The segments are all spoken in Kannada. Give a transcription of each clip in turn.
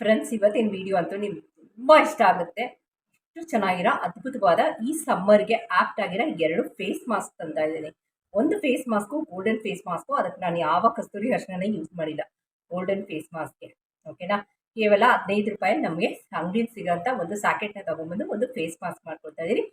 ಫ್ರೆಂಡ್ಸ್ ಇವತ್ತಿನ ವಿಡಿಯೋ ಅಂತೂ ನಿಮ್ಗೆ ತುಂಬ ಇಷ್ಟ ಆಗುತ್ತೆ. ಎಷ್ಟು ಚೆನ್ನಾಗಿರೋ ಅದ್ಭುತವಾದ ಈ ಸಮ್ಮರ್ಗೆ ಆಪ್ಟ್ ಆಗಿರೋ ಎರಡು ಫೇಸ್ ಮಾಸ್ಕ್ ತಂದ ಇದ್ದೀನಿ. ಒಂದು face mask golden face mask ಅದಕ್ಕೆ ನಾನು ಯಾವ ಕಸ್ತೂರಿ ಅರ್ಶನ ಯೂಸ್ ಮಾಡಿಲ್ಲ. ಗೋಲ್ಡನ್ ಫೇಸ್ ಮಾಸ್ಕ್ಗೆ ಓಕೆನಾ ಕೇವಲ ಹದಿನೈದು ರೂಪಾಯಿ ನಮಗೆ ಅಂಗಡಿಯಲ್ಲಿ ಸಿಗೋಂಥ ಒಂದು ಸ್ಯಾಕೆಟ್ನ ತೊಗೊಂಬಂದು ಒಂದು ಫೇಸ್ ಮಾಸ್ಕ್ ಮಾಡ್ಕೊಳ್ತಾ ಇದ್ದೀನಿ.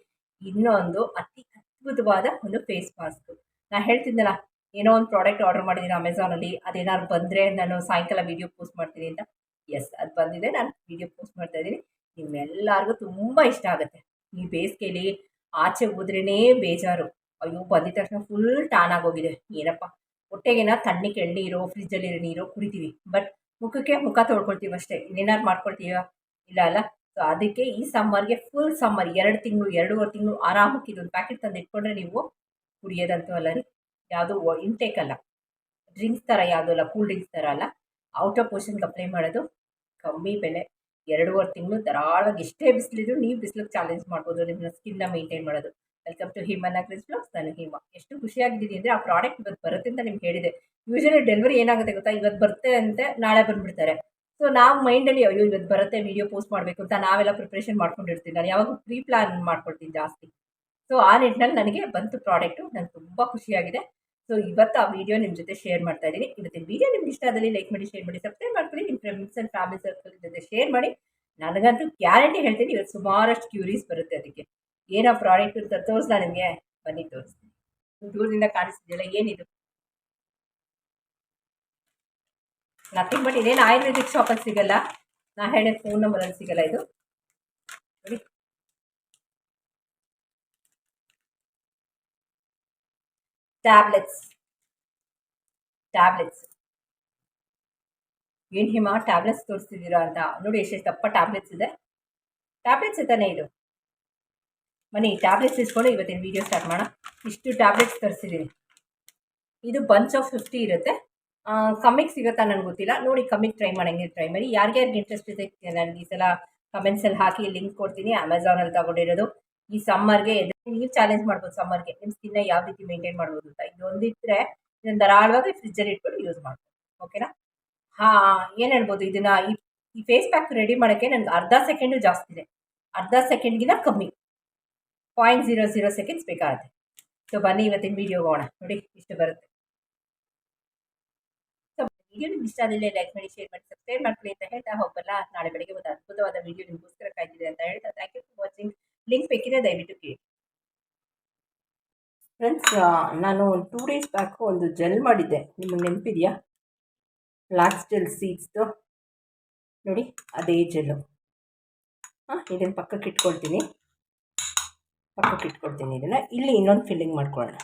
ಇನ್ನೊಂದು ಅತಿ ಅದ್ಭುತವಾದ ಒಂದು ಫೇಸ್ ಮಾಸ್ಕ್ ನಾನು ಹೇಳ್ತಿದ್ದಲ್ಲ ಏನೋ ಒಂದು ಪ್ರಾಡಕ್ಟ್ ಆರ್ಡರ್ ಮಾಡಿದ್ದೀನಿ ಅಮೆಝಾನಲ್ಲಿ ಅದೇನಾದ್ರು ಬಂದರೆ ನಾನು ಸಾಯಂಕಾಲ ವೀಡಿಯೋ ಪೋಸ್ಟ್ ಮಾಡ್ತೀನಿ ಅಂತ. ಎಸ್ ಅದು ಬಂದಿದೆ. ನಾನು ವಿಡಿಯೋ ಪೋಸ್ಟ್ ಮಾಡ್ತಾ ಇದ್ದೀನಿ. ನಿಮ್ಮೆಲ್ಲರಿಗೂ ತುಂಬ ಇಷ್ಟ ಆಗುತ್ತೆ. ಈ ಬೇಸಿಗೆಯಲ್ಲಿ ಆಚೆ ಹೋದ್ರೇ ಬೇಜಾರು. ಅಯ್ಯೋ, ಬಂದಿದ ತಕ್ಷಣ ಫುಲ್ ಟಾನ್ ಆಗೋಗಿದೆ. ಏನಪ್ಪ? ಹೊಟ್ಟೆಗೇನ ತಣ್ಣಗೆ ಎಣ್ಣೀರೋ ಫ್ರಿಜ್ಜಲ್ಲಿರೋ ನೀರು ಕುಡಿತೀವಿ. ಬಟ್ ಮುಖಕ್ಕೆ ಮುಖ ತೊಳ್ಕೊಳ್ತೀವಿ ಅಷ್ಟೇ. ಇನ್ನೇನಾದ್ರು ಮಾಡ್ಕೊಳ್ತೀವ ಇಲ್ಲ ಅಲ್ಲ? ಸೊ ಅದಕ್ಕೆ ಈ ಸಮ್ಮರ್ಗೆ ಫುಲ್ ಸಮ್ಮರ್ ಎರಡು ತಿಂಗಳು, ಎರಡೂವರೆ ತಿಂಗಳು ಆರಾಮಕ್ಕೆ ಇದೊಂದು ಪ್ಯಾಕೆಟ್ ತಂದು ಇಟ್ಕೊಂಡ್ರೆ ನೀವು ಕುಡಿಯೋದಂತೂ ಅಲ್ಲ ರೀ. ಯಾವುದು ಇಂಟೇಕ್ ಅಲ್ಲ. ಡ್ರಿಂಕ್ಸ್ ಥರ ಯಾವುದೂ ಅಲ್ಲ. ಕೂಲ್ ಡ್ರಿಂಕ್ಸ್ ಥರ ಅಲ್ಲ. ಔಟ್ ಆಫ್ ಪೋಷನ್ಗೆ ಅಪ್ಲೈ ಮಾಡೋದು. ಕಮ್ಮಿ ಬೆಲೆ, ಎರಡೂವರೆ ತಿಂಗಳು ಧಾರಾಳಾಗಿ ಎಷ್ಟೇ ಬಿಸಿಲಿದ್ರು ನೀವು ಬಿಸಿಲಿಗೆ ಚಾಲೆಂಜ್ ಮಾಡ್ಬೋದು ನಿಮ್ಮ ಸ್ಕಿನ್ನ ಮೇಂಟೈನ್ ಮಾಡೋದು. ವೆಲ್ಕಮ್ ಟು ಹಿಮನ ಕ್ರಿಸ್ ಬ್ಲಾಗ್ಸ್ ನಾನು ಹಿಮ. ಎಷ್ಟು ಖುಷಿಯಾಗಿದ್ದೀನಿ ಅಂದರೆ ಆ ಪ್ರಾಡಕ್ಟ್ ಇವತ್ತು ಬರುತ್ತೆ ಅಂತ ನಿಮ್ಗೆ ಹೇಳಿದೆ. ಯೂಶಲಿ ಡೆಲಿವರಿ ಏನಾಗುತ್ತೆ ಗೊತ್ತಾ? ಇವತ್ತು ಬರುತ್ತೆ ಅಂತ ನಾಳೆ ಬಂದುಬಿಡ್ತಾರೆ. ಸೊ ನಾವು ಮೈಂಡಲ್ಲಿ ಅಯ್ಯೋ ಇವತ್ತು ಬರುತ್ತೆ ವೀಡಿಯೋ ಪೋಸ್ಟ್ ಮಾಡಬೇಕು ಅಂತ ನಾವೆಲ್ಲ ಪ್ರಿಪ್ರೇಷನ್ ಮಾಡ್ಕೊಂಡಿರ್ತೀನಿ ನಾನು ಯಾವಾಗ ಪ್ರೀ ಪ್ಲಾನ್ ಮಾಡ್ಕೊಳ್ತೀನಿ ಜಾಸ್ತಿ. ಸೊ ಆ ನಿಟ್ಟಿನಲ್ಲಿ ನನಗೆ ಬಂತು ಪ್ರಾಡಕ್ಟು ನಂಗೆ ತುಂಬ ಖುಷಿಯಾಗಿದೆ. ಸೊ ಇವತ್ತು ಆ ವಿಡಿಯೋ ನಿಮ್ಮ ಜೊತೆ ಶೇರ್ ಮಾಡ್ತಾ ಇದ್ದೀನಿ. ಇವತ್ತಿನ ವಿಡಿಯೋ ನಿಮ್ಗೆ ಇಷ್ಟ ಆದಲ್ಲಿ ಲೈಕ್ ಮಾಡಿ ಶೇರ್ ಮಾಡಿ ಸಬ್ಸ್ಕ್ರೈಬ್ ಮಾಡ್ಕೊಳ್ಳಿ. ನಿಮ್ಮ ಫ್ರೆಂಡ್ಸ್ ಆ್ಯಂಡ್ ಫ್ಯಾಮಿಲಿ ಸರ್ಕಲ್ ಜೊತೆ ಶೇರ್ ಮಾಡಿ. ನನಗಂತೂ ಗ್ಯಾರಂಟಿ ಹೇಳ್ತೀನಿ, ಇವತ್ತು ಸುಮಾರಷ್ಟು ಕ್ಯೂರೀಸ್ ಬರುತ್ತೆ ಅದಕ್ಕೆ. ಏನೋ ಪ್ರಾಡಕ್ಟ್ ಅಂತ ತೋರಿಸ್ದಾ ನಿಮಗೆ? ಬನ್ನಿ, ತೋರಿಸ್ತೀನಿ. ದೂರದಿಂದ ಕಾಣಿಸ್ತಿದೆಯಲ್ಲ, ಏನಿದು? ನಥಿಂಗ್ ಬಟ್ ಇದೇನು ಆಯುರ್ವೇದಿಕ್ ಶಾಪಲ್ಲಿ ಸಿಗಲ್ಲ. ನಾ ಹೇಳಿದ ಫೋನ್ ನಂಬರಲ್ಲಿ ಸಿಗಲ್ಲ ಇದು. ನೋಡಿ. ಟ್ಯಾಬ್ಲೆಟ್ಸ್ ಟ್ಯಾಬ್ಲೆಟ್ಸ್ ಏನು ಹಿಮ? ಟ್ಯಾಬ್ಲೆಟ್ಸ್ ತೋರಿಸ್ತಿದ್ದೀರಾ ಅಂತ. ನೋಡಿ ಎಷ್ಟೆಷ್ಟು ದಪ್ಪ ಟ್ಯಾಬ್ಲೆಟ್ಸ್ ಇದೆ. ಟ್ಯಾಬ್ಲೆಟ್ಸ್ ತಾನೇ ಇದು? ಮನಿ ಟ್ಯಾಬ್ಲೆಟ್ಸ್ ಇಸ್ಕೊಂಡು ಇವತ್ತಿನ ವೀಡಿಯೋ ಸ್ಟಾರ್ಟ್ ಮಾಡೋಣ. ಇಷ್ಟು ಟ್ಯಾಬ್ಲೆಟ್ಸ್ ತರಿಸಿದ್ದೀನಿ ಇದು ಬಂಚ್ ಆಫ್ ಫಿಫ್ಟಿ ಇರುತ್ತೆ. ಕಮ್ಮಿಗೆ ಸಿಗುತ್ತಾ ನನಗೆ ಗೊತ್ತಿಲ್ಲ. ನೋಡಿ ಕಮ್ಮಿಗೆ ಟ್ರೈ ಮಾಡೋಂಗೆ ಟ್ರೈ ಮಾಡಿ. ಯಾರಿಗ್ಯಾರಿಗೆ ಇಂಟ್ರೆಸ್ಟ್ ಇದೆ, ನನಗೆ ಈ ಸಲ ಕಮೆಂಟ್ಸಲ್ಲಿ ಹಾಕಿ ಲಿಂಕ್ ಕೊಡ್ತೀನಿ. ಅಮೆಝಾನಲ್ಲಿ ತಗೊಂಡಿರೋದು. ಈ ಸಮ್ಮರ್ಗೆ ನೀವು ಚಾಲೆಂಜ್ ಮಾಡ್ಬೋದು ಸಮ್ಮರ್ಗೆ ನಿಮ್ಮ ಸ್ಕಿನ್ನ ಯಾವ ರೀತಿ ಮೇಂಟೈನ್ ಮಾಡ್ಬೋದು ಅಂತ. ಇದೊಂದಿದ್ರೆ ಇದನ್ನು ಧಾರಾಳವಾಗಿ ಫ್ರಿಜ್ಜಲ್ಲಿ ಇಟ್ಬಿಟ್ಟು ಯೂಸ್ ಮಾಡ್ಬೋದು. ಓಕೆನಾ ಹಾಂ, ಏನು ಹೇಳ್ಬೋದು ಇದನ್ನು ಈ ಫೇಸ್ ಪ್ಯಾಕ್ ರೆಡಿ ಮಾಡೋಕ್ಕೆ ನನಗೆ ಅರ್ಧ ಸೆಕೆಂಡು ಜಾಸ್ತಿ ಇದೆ. ಅರ್ಧ ಸೆಕೆಂಡ್ಗಿಂತ ಕಮ್ಮಿ. ಪಾಯಿಂಟ್ ಜೀರೋ ಜೀರೋ ಸೆಕೆಂಡ್ಸ್ ಬೇಕಾಗುತ್ತೆ. ಸೊ ಬನ್ನಿ ಇವತ್ತಿನ ವೀಡಿಯೋ ಹೋಗೋಣ. ನೋಡಿ, ಇಷ್ಟು ಬರುತ್ತೆ. ಸೊ ವೀಡಿಯೋ ನಿಮ್ಗೆ ಇಷ್ಟ ಆದಲ್ಲಿ ಲೈಕ್ ಮಾಡಿ ಶೇರ್ ಮಾಡಿ ಸಬ್ಸ್ಕ್ರೈಬ್ ಮಾಡ್ಕೊಳ್ಳಿ ಅಂತ ಹೇಳ್ತಾ ಹೋಗಲ್ಲ ನಾಳೆ ಬೆಳಿಗ್ಗೆ ಒಂದು ಅದ್ಭುತವಾದ ವಿಡಿಯೋ ನಿಮಗೋಸ್ಕರ ಕಾಯ್ತಿದೆ ಅಂತ ಹೇಳ್ತಾ ಲಿಂಕ್ ಬೇಕಿದೆ ದಯವಿಟ್ಟು ಕೇಳಿ. ಫ್ರೆಂಡ್ಸ್ ನಾನು ಒಂದು ಟೂ ಡೇಸ್ ಬ್ಯಾಕು ಒಂದು ಜೆಲ್ ಮಾಡಿದ್ದೆ. ನಿಮಗೆ ನೆನಪಿದೆಯಾ? ಲ್ಯಾಕ್ಸ್ ಜೆಲ್ ಸೀಡ್ಸ್ದು ನೋಡಿ, ಅದೇ ಜೆಲ್ಲು ಹಾಂ ಇದನ್ನು ಪಕ್ಕಕ್ಕೆ ಇಟ್ಕೊಳ್ತೀನಿ. ಪಕ್ಕಕ್ಕೆ ಇಟ್ಕೊಳ್ತೀನಿ ಇದನ್ನು. ಇಲ್ಲಿ ಇನ್ನೊಂದು ಫಿಲ್ಲಿಂಗ್ ಮಾಡ್ಕೊಳ್ಳೋಣ.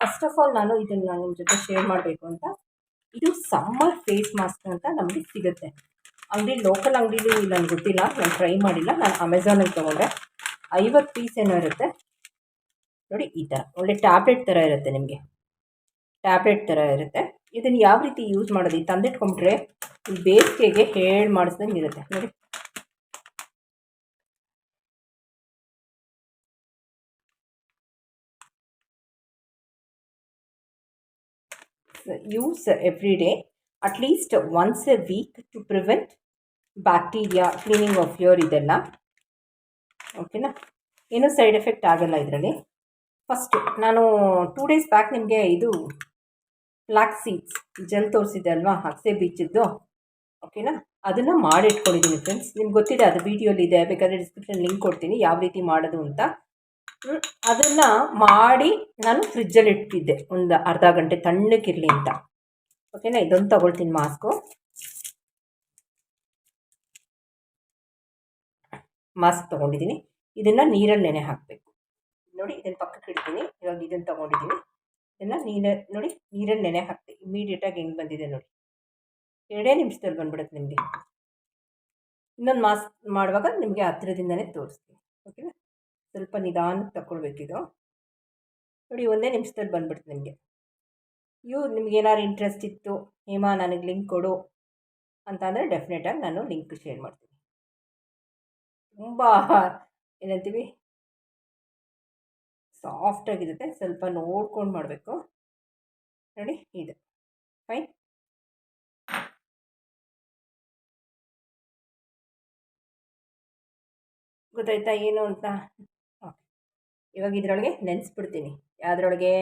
ಫಸ್ಟ್ ಆಫ್ ಆಲ್ ನಾನು ಇದನ್ನು ನಿಮ್ಮ ಜೊತೆ ಶೇರ್ ಮಾಡಬೇಕು ಅಂತ. ಇದು ಸಮ್ಮರ್ ಫೇಸ್ ಮಾಸ್ಕ್ ಅಂತ ನಮಗೆ ಸಿಗುತ್ತೆ. ಅಂಗಡಿ ಲೋಕಲ್ ಅಂಗಡಿಲಿ ನನಗೆ ಗೊತ್ತಿಲ್ಲ, ನಾನು ಟ್ರೈ ಮಾಡಿಲ್ಲ, ನಾನು ಅಮೆಝಾನಲ್ಲಿ ತೊಗೊಂಡೆ. ಐವತ್ತು ಪೀಸ್ ಏನೋ ಇರುತ್ತೆ. ನೋಡಿ, ಈ ಥರ ಒಳ್ಳೆ ಟ್ಯಾಬ್ಲೆಟ್ ಥರ ಇರುತ್ತೆ ನಿಮಗೆ. ಟ್ಯಾಬ್ಲೆಟ್ ಥರ ಇರುತ್ತೆ. ಇದನ್ನು ಯಾವ ರೀತಿ ಯೂಸ್ ಮಾಡೋದು? ಈ ತಂದಿಟ್ಕೊಂಡ್ರೆ ಬೇಸಿಗೆಗೆ ಹೇಳಿ ಮಾಡಿಸ್ದಂಗೆ ಇರುತ್ತೆ. ನೋಡಿ. Use every day. At least once a week to prevent bacteria cleaning of your ಇದೆಲ್ಲ. ಓಕೆನಾ ಏನೂ ಸೈಡ್ ಎಫೆಕ್ಟ್ ಆಗಲ್ಲ ಇದರಲ್ಲಿ. ಫಸ್ಟು ನಾನು ಟೂ ಡೇಸ್ ಬ್ಯಾಕ್ ನಿಮಗೆ ಇದು ಫ್ಲಾಕ್ ಸೀಡ್ಸ್ ಜೆಲ್ ತೋರಿಸಿದೆ ಅಲ್ವಾ ಹಕ್ಸೆ ಬೀಚಿದ್ದು ಓಕೆನಾ ಅದನ್ನು ಮಾಡಿಟ್ಕೊಂಡಿದ್ದೀನಿ ಫ್ರೆಂಡ್ಸ್ ನಿಮ್ಗೆ ಗೊತ್ತಿದೆ, ಅದು ವೀಡಿಯೋಲಿ ಇದೆ, ಬೇಕಾದರೆ ಡಿಸ್ಕ್ರಿಪ್ಷನ್ ಲಿಂಕ್ ಕೊಡ್ತೀನಿ, ಯಾವ ರೀತಿ ಮಾಡೋದು ಅಂತ. ಅದನ್ನು ಮಾಡಿ ನಾನು ಫ್ರಿಜ್ಜಲ್ಲಿ ಇಟ್ಟಿದ್ದೆ. ಒಂದು ಅರ್ಧ ಗಂಟೆ ತಣ್ಣಕ್ಕಿರಲಿ ಅಂತ. ಓಕೆನಾ ಇದೊಂದು ತಗೊಳ್ತೀನಿ ಮಾಸ್ಕು. ಮಾಸ್ಕ್ ತೊಗೊಂಡಿದ್ದೀನಿ ಇದನ್ನು ನೀರಲ್ಲಿ ನೆನೆ ಹಾಕಬೇಕು. ನೋಡಿ ಇದನ್ನು ಪಕ್ಕಕ್ಕೆ ಇಡ್ತೀನಿ. ಇವಾಗ ಇದನ್ನು ತೊಗೊಂಡಿದ್ದೀನಿ ಇದನ್ನು ನೀರ, ನೋಡಿ ನೀರಲ್ಲಿ ನೆನೆ ಹಾಕ್ತೆ ಇಮಿಡಿಯೇಟಾಗಿ ಹೆಂಗೆ ಬಂದಿದೆ ನೋಡಿ. ಎರಡೇ ನಿಮಿಷದಲ್ಲಿ ಬಂದ್ಬಿಡುತ್ತೆ ನಿಮಗೆ. ಇನ್ನೊಂದು ಮಾಸ್ಕ್ ಮಾಡುವಾಗ ನಿಮಗೆ ಹತ್ತಿರದಿಂದನೇ ತೋರಿಸ್ತೀನಿ. ಓಕೆನಾ ಸ್ವಲ್ಪ ನಿಧಾನಕ್ಕೆ ತಗೊಳ್ಬೇಕಿದು ನೋಡಿ, ಒಂದೇ ನಿಮಿಷದಲ್ಲಿ ಬಂದ್ಬಿಡ್ತು ನಿಮಗೆ. ಇವ್ರು ನಿಮ್ಗೇನಾದ್ರು ಇಂಟ್ರೆಸ್ಟ್ ಇತ್ತು, ಹೇಮಾ ನನಗೆ ಲಿಂಕ್ ಕೊಡು ಅಂತ ಅಂದರೆ ಡೆಫಿನೆಟಾಗಿ ನಾನು ಲಿಂಕ್ ಶೇರ್ ಮಾಡ್ತೀನಿ. ತುಂಬ ಏನಂತೀವಿ? ಸಾಫ್ಟಾಗಿರುತ್ತೆ ಸ್ವಲ್ಪ ನೋಡ್ಕೊಂಡು ಮಾಡಬೇಕು. ನೋಡಿ, ಇದು. ಫೈನ್ ಗೊತ್ತಾಯ್ತಾ ಏನು ಅಂತ? ಓಕೆ ಇವಾಗ ಇದರೊಳಗೆ ನೆನೆಸ್ಬಿಡ್ತೀನಿ. ಯಾವುದ್ರೊಳಗೆ?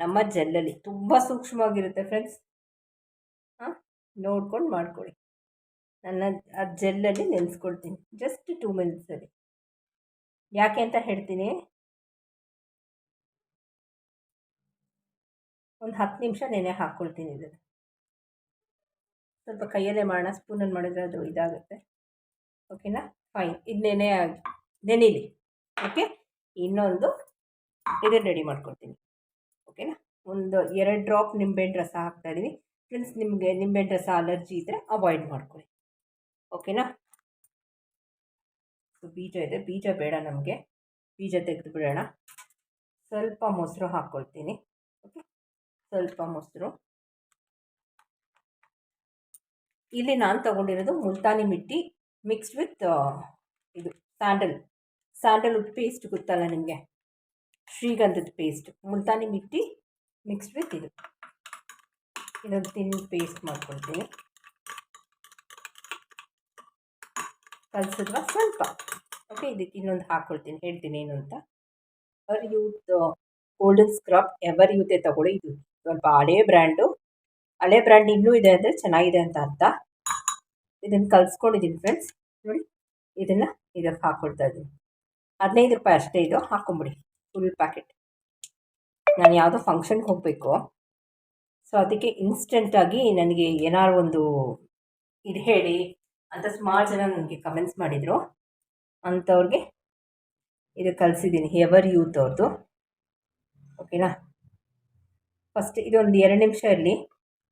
ನಮ್ಮ ಜೆಲ್ಲಲ್ಲಿ ತುಂಬ ಸೂಕ್ಷ್ಮವಾಗಿರುತ್ತೆ ಫ್ರೆಂಡ್ಸ್ ಹಾಂ? ನೋಡ್ಕೊಂಡು ಮಾಡ್ಕೊಳ್ಳಿ. ನನ್ನ ಆ ಜೆಲ್ಲಲ್ಲಿ ನೆನೆಸ್ಕೊಳ್ತೀನಿ. ಜಸ್ಟ್ ಟೂ ಮಿನಿಟ್ಸಲ್ಲಿ ಯಾಕೆ ಅಂತ ಹೇಳ್ತೀನಿ. ಒಂದು ಹತ್ತು ನಿಮಿಷ ನೆನೆ ಹಾಕ್ಕೊಳ್ತೀನಿ ಇದನ್ನು. ಸ್ವಲ್ಪ ಕೈಯಲ್ಲೇ ಮಾಡೋಣ ಸ್ಪೂನಲ್ಲಿ ಮಾಡಿದ್ರೆ ಅದು ಇದಾಗುತ್ತೆ. ಓಕೆನಾ? ಫೈನ್ ಇದು ನೆನೆ ಆಗಿ, ನೆನೀಲಿ. ಓಕೆ? ಇನ್ನೊಂದು ಇದನ್ನು ರೆಡಿ ಮಾಡ್ಕೊಳ್ತೀನಿ. ಓಕೆನಾ? ಒಂದು ಎರಡು ಡ್ರಾಪ್ ನಿಂಬೆಹಣ್ಣು ರಸ ಹಾಕ್ತಾಯಿದ್ದೀನಿ ಫ್ರೆಂಡ್ಸ್ ನಿಮಗೆ ನಿಂಬೆಹಣ್ಣು ರಸ ಅಲರ್ಜಿ ಇದ್ದರೆ ಅವಾಯ್ಡ್ ಮಾಡ್ಕೊಳ್ಳಿ. ಓಕೆನಾ? ಸೊ ಬೀಜ ಇದೆ. ಬೀಜ ಬೇಡ ನಮಗೆ. ಬೀಜ ತೆಗೆದು ಬಿಡೋಣ. ಸ್ವಲ್ಪ ಮೊಸರು ಹಾಕ್ಕೊಳ್ತೀನಿ ಓಕೆ? ಸ್ವಲ್ಪ ಮೊಸರು. ಇಲ್ಲಿ ನಾನು ತಗೊಂಡಿರೋದು ಮುಲ್ತಾನಿ ಮಿಟ್ಟಿ ಮಿಕ್ಸ್ಡ್ ವಿತ್ ಇದು ಸ್ಯಾಂಡಲ್. ಸ್ಯಾಂಡಲ್ವುಡ್ ಪೇಸ್ಟ್ ಗೊತ್ತಲ್ಲ ನಿಮಗೆ? ಶ್ರೀಗಂಧದ paste multani mitti mixed with ಇದು. ಇದೊಂದು ತಿನ್ ಪೇಸ್ಟ್ ಮಾಡ್ಕೊಳ್ತೀನಿ. ಕಲಿಸಿದ್ವಾ ಸ್ವಲ್ಪ. ಓಕೆ ಇದಕ್ಕೆ ಇನ್ನೊಂದು ಹಾಕ್ಕೊಳ್ತೀನಿ ಹೇಳ್ತೀನಿ ಏನು ಅಂತ. Hour youth golden scrub ever ಯೂತೆ ತಗೊಳ್ಳಿ, ಇದು ಸ್ವಲ್ಪ ಹಳೇ ಬ್ರ್ಯಾಂಡು ಹಳೆ ಬ್ರ್ಯಾಂಡ್ ಇನ್ನೂ ಇದೆ ಅಂದರೆ ಚೆನ್ನಾಗಿದೆ ಅಂತ ಅರ್ಥ. ಇದನ್ನು ಕಲಿಸ್ಕೊಂಡಿದ್ದೀನಿ ಫ್ರೆಂಡ್ಸ್ ನೋಡಿ, ಇದನ್ನು ಇದಕ್ಕೆ ಹಾಕ್ಕೊಳ್ತಾ ಇದ್ದೀನಿ ಹದಿನೈದು ರೂಪಾಯಿ ಅಷ್ಟೇ ಇದು ಹಾಕ್ಕೊಂಬಿಡಿ ಫುಲ್ ಪ್ಯಾಕೆಟ್ ನಾನು ಯಾವುದೋ ಫಂಕ್ಷನ್ಗೆ ಹೋಗಬೇಕು. ಸೊ ಅದಕ್ಕೆ ಇನ್ಸ್ಟೆಂಟಾಗಿ ನನಗೆ ಏನಾದ್ರು ಒಂದು ಇದು ಹೇಳಿ ಅಂತ ಸುಮಾರು ಜನ ನನಗೆ ಕಮೆಂಟ್ಸ್ ಮಾಡಿದರು. ಅಂಥವ್ರಿಗೆ ಇದು ಕಲಿಸಿದ್ದೀನಿ. ಎವರ್ ಯೂತ್ ಅವ್ರದ್ದು ಓಕೆನಾ ಫಸ್ಟ್ ಇದೊಂದು ಎರಡು ನಿಮಿಷ ಇರಲಿ.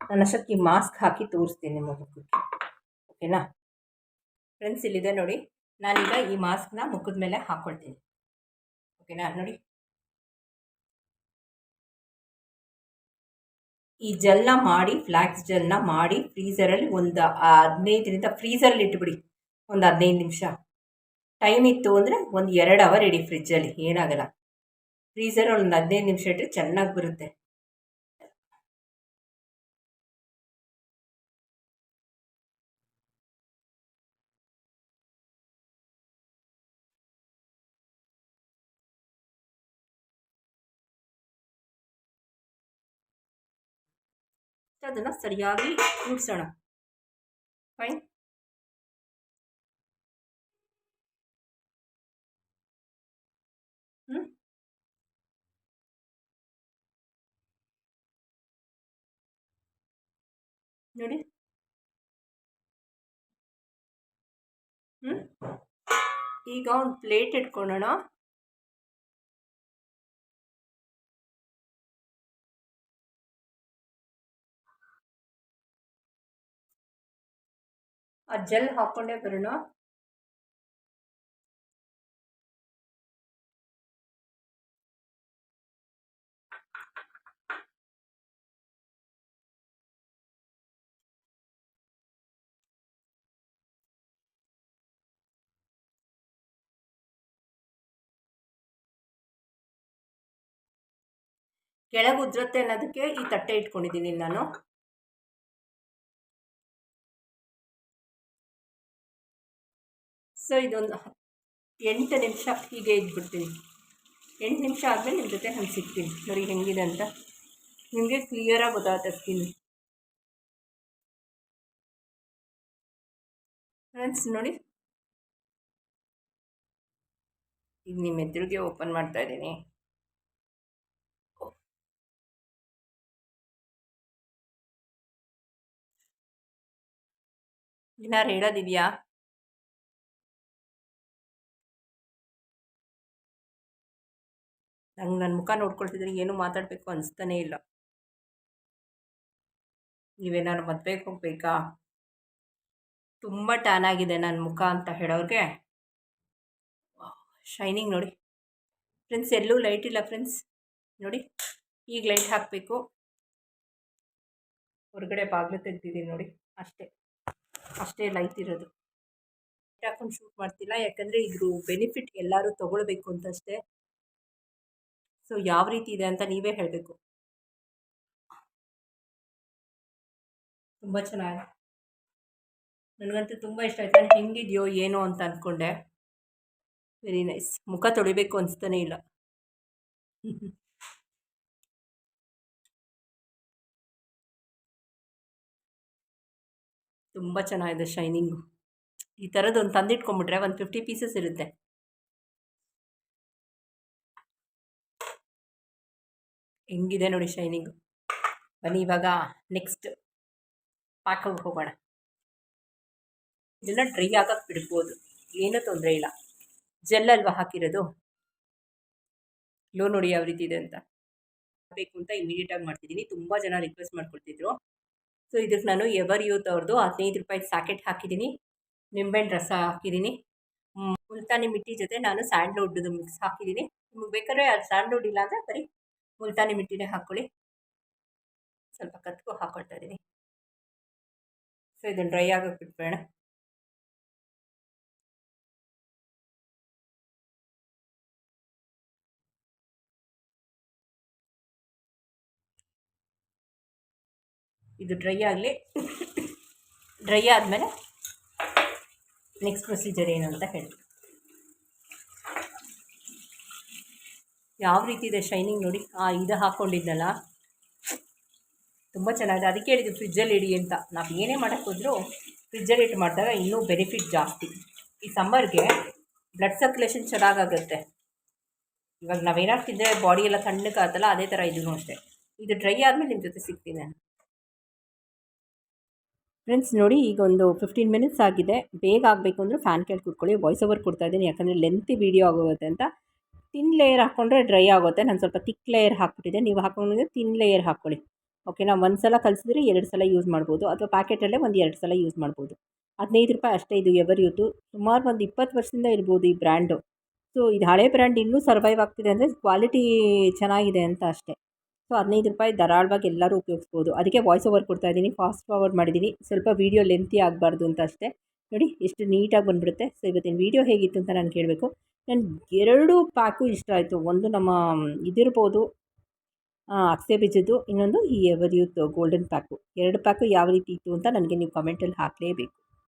ನಾನು ಅಷ್ಟೊತ್ತಿಗೆ ಮಾಸ್ಕ್ ಹಾಕಿ ತೋರಿಸ್ತೀನಿ ನಿಮ್ಮ ಮುಖಕ್ಕೆ. ಓಕೆನಾ ಫ್ರೆಂಡ್ಸ್ ಇಲ್ಲಿದೆ ನೋಡಿ. ನಾನೀಗ ಈ ಮಾಸ್ಕ್ನ ಮುಖದ ಮೇಲೆ ಹಾಕ್ಕೊಳ್ತೀನಿ ಓಕೆನಾ ನೋಡಿ. ಈ ಜೆಲ್ನ ಮಾಡಿ ಫ್ಲ್ಯಾಕ್ಸ್ ಜೆಲ್ನ ಮಾಡಿ ಫ್ರೀಝರಲ್ಲಿ ಒಂದು ಹದಿನೈದರಿಂದ ಫ್ರೀಝರಲ್ಲಿ ಇಟ್ಬಿಡಿ, ಒಂದು ಹದಿನೈದು ನಿಮಿಷ. ಟೈಮ್ ಇತ್ತು ಅಂದರೆ ಒಂದು ಎರಡು ಅವರ್ ಇಡಿ ಫ್ರಿಜ್ಜಲ್ಲಿ, ಏನಾಗಲ್ಲ. ಫ್ರೀಝರ್ ಒಂದು ಹದಿನೈದು ನಿಮಿಷ ಇಟ್ಟರೆ ಚೆನ್ನಾಗಿ ಬರುತ್ತೆ. ಅದನ್ನು ಸರಿಯಾಗಿ ಕೂಡಿಸೋಣ ಫೈನ್ ನೋಡಿ. ಈಗ ಒಂದು ಪ್ಲೇಟ್ ಇಟ್ಕೊಳ್ಳೋಣ ಆ ಜೆಲ್ ಹಾಕ್ಕೊಂಡೇ ಬರೋಣ. ಕೆಳಗೆ ಉದ್ರತ್ತೆ ಅನ್ನೋದಕ್ಕೆ ಈ ತಟ್ಟೆ ಇಟ್ಕೊಂಡಿದ್ದೀನಿ ನಾನು. ಸೊ ಇದೊಂದು ಎಂಟು ನಿಮಿಷ ಹೀಗೆ ಇದ್ಬಿಡ್ತೀನಿ. ಎಂಟು ನಿಮಿಷ ಆದಮೇಲೆ ನಿಮ್ಮ ಜೊತೆ ನಾನು ಸಿಗ್ತೀನಿ. ಸರಿ ಹೆಂಗಿದೆ ಅಂತ. ನಿಮಗೆ ಕ್ಲಿಯರಾಗಿ ಗೊತ್ತಾಗುತ್ತೆ ಸ್ಕಿನ್ ಫ್ರೆಂಡ್ಸ್ ನೋಡಿ. ಈಗ ನಿಮ್ಮ ಎದುರಿಗೆ ಓಪನ್ ಮಾಡ್ತಾ ಇದ್ದೀನಿ. ಏನಾರು ಹೇಳೋದಿದೆಯಾ? ನಂಗೆ ನನ್ನ ಮುಖ ನೋಡ್ಕೊಳ್ತಿದ್ರೆ ಏನೂ ಮಾತಾಡಬೇಕು ಅನಿಸ್ತಾನೇ ಇಲ್ಲ. ನೀವೇನಾದ್ರು ಮದುವೆಗೆ ಹೋಗಬೇಕಾ? ತುಂಬ ಟ್ಯಾನ್ ಆಗಿದೆ ನನ್ನ ಮುಖ ಅಂತ ಹೇಳೋರಿಗೆ. ಶೈನಿಂಗ್ ನೋಡಿ. ಫ್ರೆಂಡ್ಸ್, ಎಲ್ಲೂ ಲೈಟ್ ಇಲ್ಲ ಫ್ರೆಂಡ್ಸ್. ನೋಡಿ, ಈಗ ಲೈಟ್ ಹಾಕಬೇಕು. ಹೊರಗಡೆ ಬಾಗಿಲು ತೆಗ್ದಿದ್ದೀನಿ ನೋಡಿ, ಅಷ್ಟೇ. ಅಷ್ಟೇ ಲೈಟ್ ಇರೋದು. ಲೈಟ್ ಹಾಕೊಂಡು ಶೂಟ್ ಮಾಡ್ತಿಲ್ಲ, ಯಾಕಂದರೆ ಇದ್ರ ಬೆನಿಫಿಟ್ ಎಲ್ಲರೂ ತೊಗೊಳ್ಬೇಕು ಅಂತಷ್ಟೇ. ಸೊ ಯಾವ ರೀತಿ ಇದೆ ಅಂತ ನೀವೇ ಹೇಳಬೇಕು. ತುಂಬ ಚೆನ್ನಾಗಿದೆ ನನಗಂತೂ ತುಂಬ ಇಷ್ಟ ಆಯ್ತು. ನಾನು ಹೆಂಗಿದೆಯೋ, ಏನೋ ಅಂತ ಅಂದ್ಕೊಂಡೆ ವೆರಿ ನೈಸ್. ಮುಖ ತೊಳಿಬೇಕು ಅನಿಸ್ತಾನೆ ಇಲ್ಲ. ತುಂಬ ಚೆನ್ನಾಗಿದೆ ಶೈನಿಂಗು. ಈ ಥರದ್ದು ಒಂದು ತಂದಿಟ್ಕೊಂಬಿಟ್ರೆ ಒಂದು ಫಿಫ್ಟಿ ಪೀಸಸ್ ಇರುತ್ತೆ. ಹೆಂಗಿದೆ ನೋಡಿ ಶೈನಿಂಗು. ಬನ್ನಿ ಇವಾಗ ನೆಕ್ಸ್ಟ್ ಪಾಕಕ್ಕೆ ಹೋಗೋಣ. ಇದನ್ನು ಡ್ರೈ ಆಗಕ್ಕೆ ಬಿಡ್ಬೋದು, ಏನೂ ತೊಂದರೆ ಇಲ್ಲ. ಜೆಲ್ ಅಲ್ವಾ ಹಾಕಿರೋದು? ಲೋ ನೋಡಿ ಯಾವ ರೀತಿ ಇದೆ ಅಂತ. ಬೇಕು ಅಂತ ಇಮಿಡಿಯೇಟಾಗಿ ಮಾಡ್ತಿದ್ದೀನಿ. ತುಂಬ ಜನ ರಿಕ್ವೆಸ್ಟ್ ಮಾಡ್ಕೊಳ್ತಿದ್ರು. ಸೊ ಇದಕ್ಕೆ ನಾನು ಎವರ್ ಯೂತ್ ಅವ್ರದ್ದು ಹದಿನೈದು ರೂಪಾಯಿ ಸಾಕೆಟ್ ಹಾಕಿದ್ದೀನಿ. ನಿಂಬೆಹಣ್ಣು ರಸ ಹಾಕಿದ್ದೀನಿ. ಮುಲ್ತಾನಿ ಮಿಟ್ಟಿ ಜೊತೆ ನಾನು ಸ್ಯಾಂಡ್ಲ್ವುಡ್ದು ಮಿಕ್ಸ್ ಹಾಕಿದ್ದೀನಿ. ನಿಮಗೆ ಬೇಕಾದ್ರೆ ಅದು ಸ್ಯಾಂಡ್ಲ್ವುಡ್ ಇಲ್ಲ ಅಂದರೆ ಬರೀ ಮುಲ್ತಾನಿ ಮಿಟ್ಟಿನೇ ಹಾಕ್ಕೊಳ್ಳಿ ಸ್ವಲ್ಪ ಕತ್ಕೊ ಹಾಕ್ಕೊಳ್ತಾ ಇದ್ದೀನಿ. ಸೊ ಇದನ್ನು ಡ್ರೈ ಆಗೋಕ್ಕೆ ಬಿಟ್ಬೇಡ ಇದು ಡ್ರೈ ಆಗಲಿ ಡ್ರೈ ಆದಮೇಲೆ ನೆಕ್ಸ್ಟ್ ಪ್ರೊಸೀಜರ್ ಏನು ಅಂತ ಹೇಳಿ ಯಾವ ರೀತಿ ಇದೆ ಶೈನಿಂಗ್ ನೋಡಿ. ಆ, ಇದು ಹಾಕ್ಕೊಂಡಿದ್ನಲ್ಲ ತುಂಬ ಚೆನ್ನಾಗಿದೆ. ಅದಕ್ಕೆ ಹೇಳಿದ್ದು ಫ್ರಿಜ್ಜಲ್ಲಿ ಇಡಿ ಅಂತ. ನಾವು ಏನೇ ಮಾಡೋಕ್ಕೆ ಹೋದರೂ ಫ್ರಿಜ್ಜಲ್ಲಿ ಇಟ್ಟು ಮಾಡಿದಾಗ ಇನ್ನೂ ಬೆನಿಫಿಟ್ ಜಾಸ್ತಿ. ಈ ಸಮ್ಮರ್ಗೆ ಬ್ಲಡ್ ಸರ್ಕ್ಯುಲೇಷನ್ ಚೆನ್ನಾಗಾಗುತ್ತೆ. ಇವಾಗ ನಾವೇನಾದ್ರು ತಿಂದರೆ ಬಾಡಿ ಎಲ್ಲ ತಣ್ಣಗಾಗತ್ತಲ್ಲ ಅದೇ ಥರ ಇದೂ ಅಷ್ಟೇ. ಇದು ಡ್ರೈ ಆದಮೇಲೆ ನಿಮ್ಮ ಜೊತೆ ಸಿಗ್ತೀನಿ. ಫ್ರೆಂಡ್ಸ್ ನೋಡಿ ಈಗ ಒಂದು ಫಿಫ್ಟೀನ್ ಮಿನಿಟ್ಸ್ ಆಗಿದೆ. ಬೇಗ ಆಗಬೇಕು ಅಂದರೆ ಫ್ಯಾನ್ ಕೇಳಿ ಕೂತ್ಕೊಳ್ಳಿ. ವಾಯ್ಸ್ ಓವರ್ ಕೊಡ್ತಾ ಇದ್ದೀನಿ. ಯಾಕಂದರೆ ಲೆಂತಿ ವೀಡಿಯೋ ಆಗೋಗುತ್ತೆ ಅಂತ. ತಿನ್ ಲೇಯರ್ ಹಾಕ್ಕೊಂಡ್ರೆ ಡ್ರೈ ಆಗುತ್ತೆ. ನಾನು ಸ್ವಲ್ಪ ತಿಕ್ ಲೇಯರ್ ಹಾಕ್ಬಿಟ್ಟಿದ್ದೆ ನೀವು ಹಾಕೊಂಡ್ರೆ ತಿನ್ ಲೇಯರ್ ಹಾಕ್ಕೊಳ್ಳಿ ಓಕೆನಾ ಒಂದು ಸಲ ಕಲಿಸಿದ್ರೆ ಎರಡು ಸಲ ಯೂಸ್ ಮಾಡ್ಬೋದು. ಅಥವಾ ಪ್ಯಾಕೆಟಲ್ಲೇ ಒಂದು ಎರಡು ಸಲ ಯೂಸ್ ಮಾಡ್ಬೋದು. ಹದಿನೈದು ರೂಪಾಯಿ ಅಷ್ಟೇ ಇದು ಎವರ್ ಯೂತು ಸುಮಾರು ಒಂದು ಇಪ್ಪತ್ತು ವರ್ಷದಿಂದ ಇರ್ಬೋದು ಈ ಬ್ರ್ಯಾಂಡು ಸೊ ಇದು ಹಳೆ ಬ್ರ್ಯಾಂಡ್ ಇನ್ನೂ ಸರ್ವೈವ್ ಆಗ್ತಿದೆ ಅಂದರೆ ಕ್ವಾಲಿಟಿ ಚೆನ್ನಾಗಿದೆ ಅಂತ ಅಷ್ಟೇ. ಸೊ ಹದಿನೈದು ರೂಪಾಯಿ ಧಾರಾಳವಾಗಿ ಎಲ್ಲರೂ ಉಪಯೋಗಿಸ್ಬೋದು. ಅದಕ್ಕೆ ವಾಯ್ಸ್ ಓವರ್ ಕೊಡ್ತಾ ಇದ್ದೀನಿ. ಫಾಸ್ಟ್ ಫಾರ್ವರ್ಡ್ ಮಾಡಿದ್ದೀನಿ. ಸ್ವಲ್ಪ ವೀಡಿಯೋ ಲೆಂತಿ ಆಗಬಾರ್ದು ಅಂತ ಅಷ್ಟೇ. ನೋಡಿ, ಎಷ್ಟು ನೀಟಾಗಿ ಬಂದುಬಿಡುತ್ತೆ. ಸೊ ಇವತ್ತಿನ ವೀಡಿಯೋ ಹೇಗಿತ್ತು ಅಂತ ನಾನು ಕೇಳಬೇಕು. ನನಗೆ ಎರಡು ಪ್ಯಾಕು ಇಷ್ಟ ಆಯಿತು. ಒಂದು ನಮ್ಮ, ಇದಿರ್ಬೋದು ಅಕ್ಷಯ ಬೀಜದ್ದು, ಇನ್ನೊಂದು ಈ ಎವರ್ ಯೂತ್ ಗೋಲ್ಡನ್ ಪ್ಯಾಕು ಎರಡು ಪ್ಯಾಕು ಯಾವ ರೀತಿ ಇತ್ತು ಅಂತ ನನಗೆ ನೀವು ಕಮೆಂಟಲ್ಲಿ ಹಾಕಲೇಬೇಕು.